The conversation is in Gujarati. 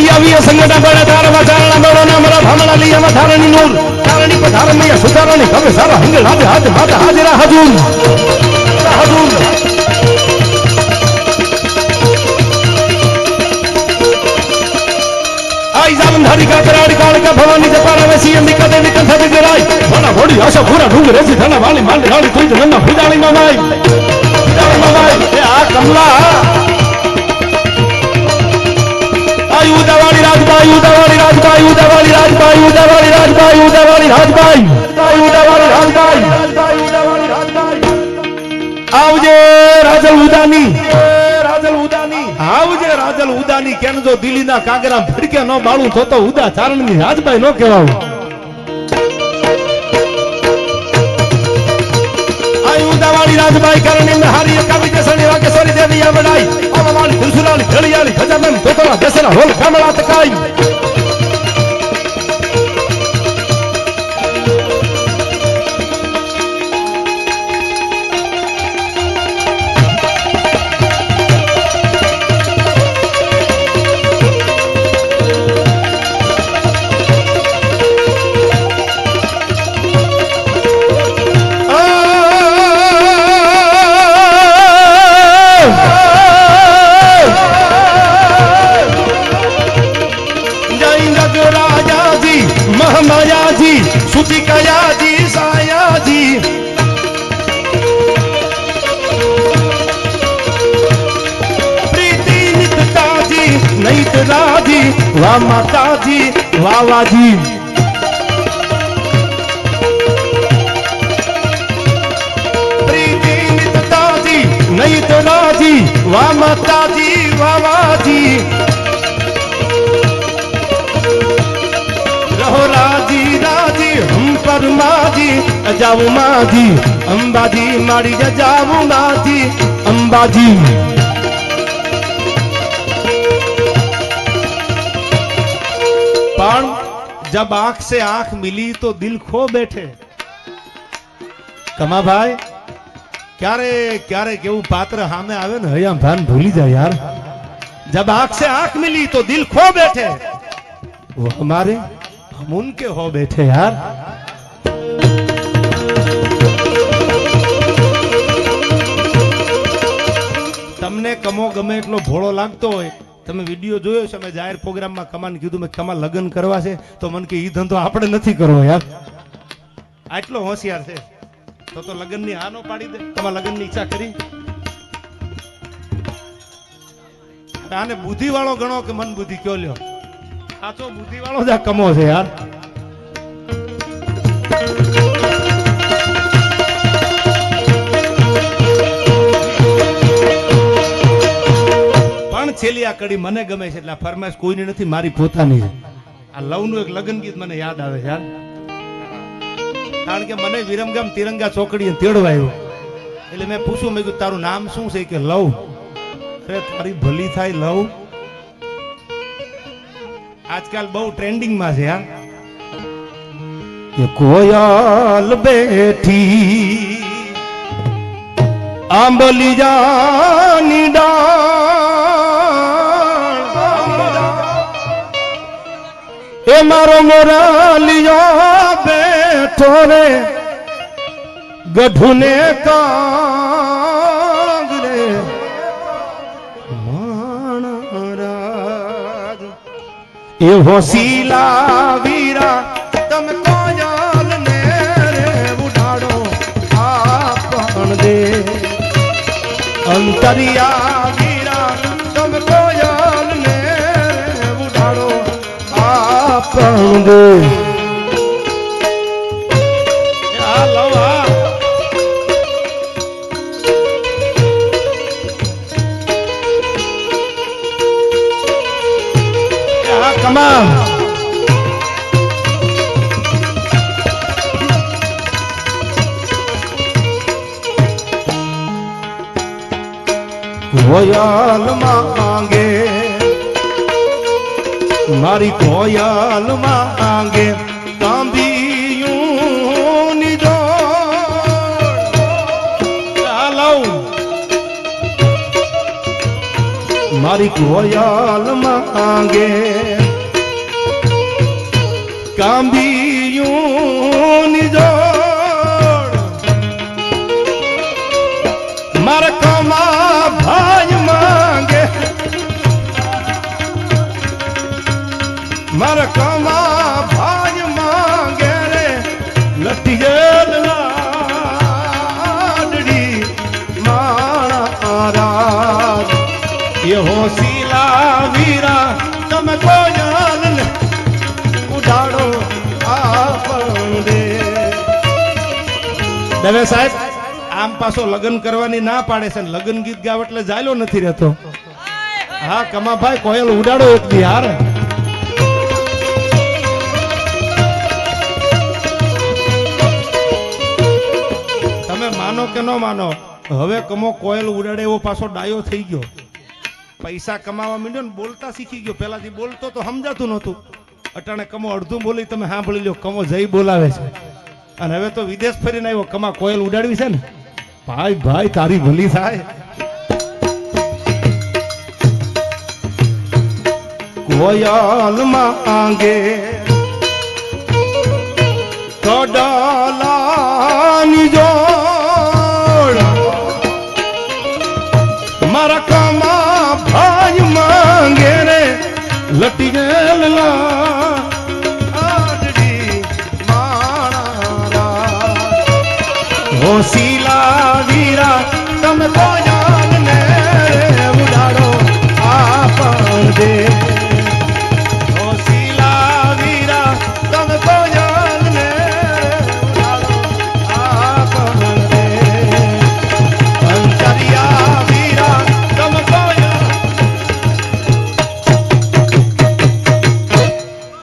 અયાવીય સંગઠન બળે તારવા ચારણા બળોને મરા ભામણા લીયામાં ધારણી નૂર. તારણી પધારમૈયા સુધારણી હવે સારા હંગલ હાજે હાજે હાજે હાજરા હજુર હજુર આઈ જાલમ ધારી કા કરાડ કાળ કા ભવાની જપારા વેસી એમ નિકા દેવી કંથા જગરાઈ મારા ઘોડી આશા ભૂરા ઢુંગ રેસી થાના વાલી માંડી રાણી કોઈ જ નન્ના ભુજાણી માં માઈ ભુજાણી માં માઈ આ કમલા રાજભાઈ ઉદાવાળી રાજભાઈ ઉદાવાળી રાજભાઈ ઉદાવાળી રાજભાઈ ઉદાવાળી રાજભાઈ. આવજે રાજલ ઉદાની. રાજલ ઉદાની આવજે રાજલ ઉદાની. કેમ જો દિલ્હીના કાગરા ભડકે નો બાળું થતો ઉદા ચારણની રાજભાઈ નો કહેવાવું ઉદાવાળી રાજબાઈ કરણી ને હારી એકાવી દેસણી વાકેશ્વરી દેવી આ વડાઈ આવાવાળી ત્રિશુલાળી ઘડિયાળી ખજાનન તોતરા દેસરા सायाधि जी साया जी प्रीति नितता नितताधि नैत राधि वा माताधि वा वाधि जी तो राधी वा माता जी वा वाधी माजी जाऊ माजी अंबाजी मारी जाऊ माजी अंबाजी પણ જબ આંખ से आंख मिली तो दिल खो बैठे કમા ભાઈ ક્યારે ક્યારે કેવું પાત્ર સામે આવે ને હયામ ભાન ભૂલી જાય યાર जब आंख से आंख मिली तो दिल खो बैठे वो हमारे हम उनके हो बैठे यार તમને કમો ગમે એટલો ભોળો લાગતો હોય, તમે વીડિયો જોયો છે મેં જાહેર પ્રોગ્રામમાં કમાન કીધું, મેં કમા લગ્ન કરવા છે, તો મને કે એ ધંધો આપણે નથી કરવો યાર. આટલો હોશિયાર છે. તો તો લગ્નની હા નો પાડી દે, તમારા લગ્નની ઈચ્છા કરી. આને બુદ્ધિ વાળો ગણો કે મન બુદ્ધિ કયો લ્યો? સાચો બુદ્ધિ વાળો જ આ કમો છે યાર. છેલ્લી કડી મને ગમે છે એટલે ફરમાઈશ કોઈની નથી, મારી પોતાની છે. આ લવનું એક લગ્ન ગીત મને યાદ આવે યાર કારણ કે મને વિરમગામ તિરંગા ચોકડીએ તેડવા એટલે મેં પૂછ્યું, મેં કીધું, તારું નામ શું છે? કે લવ. અરે, તારી ભલી થાય લવ. આજકાલ બહુ ટ્રેન્ડિંગમાં છે યાર કે કોયલ બેઠી આંબલી જાની ડાળ એ મારો મોરાલિયો બેઠો રે, ગઢુને કાંગ રે. માણરાજ એ હોસીલા વીરા તમે કોયલ ને રે ઉડાડો આપણ દે. અંતરિયા કમા કોયલ માંગે મારી કોયલ માંગે કાંબિયું નિજો મારી કોયલ માંગે કાંબિયું જોડ મારા કમા માંગે રે. લટી ગયેલ લાડડી રાજ એ હોશીલા વીરા તમે કોયલ ને ઉડાડો આપડે દવે સાહેબ આમ પાછો લગ્ન કરવાની ના પાડે છે ને લગ્ન ગીત ગાવ એટલે જાયલો નથી રહેતો. હા કમાભાઈ કોયલ ઉડાડો એક દી હાર કે ન માનો? હવે કમો કોયલ ઉડાડે એવો પાછો ડાયો થઈ ગયો. પૈસા કમાવા માંડ્યો ને બોલતા શીખી ગયો. પેલાથી બોલતો તો સમજાતું નહોતું. અટાણે કમો અડધું બોલી તમે સાંભળી લો કમો જઈ બોલાવે છે. અને હવે તો વિદેશ ફરીને આવ્યો, કમા કોયલ ઉડાડવી છે ને? ભાઈ ભાઈ, તારી ભલી થાય. કોયલ માંગે કડાલાની હોશીલા વીરા તમે કોયાલ ને ઉડાડો દે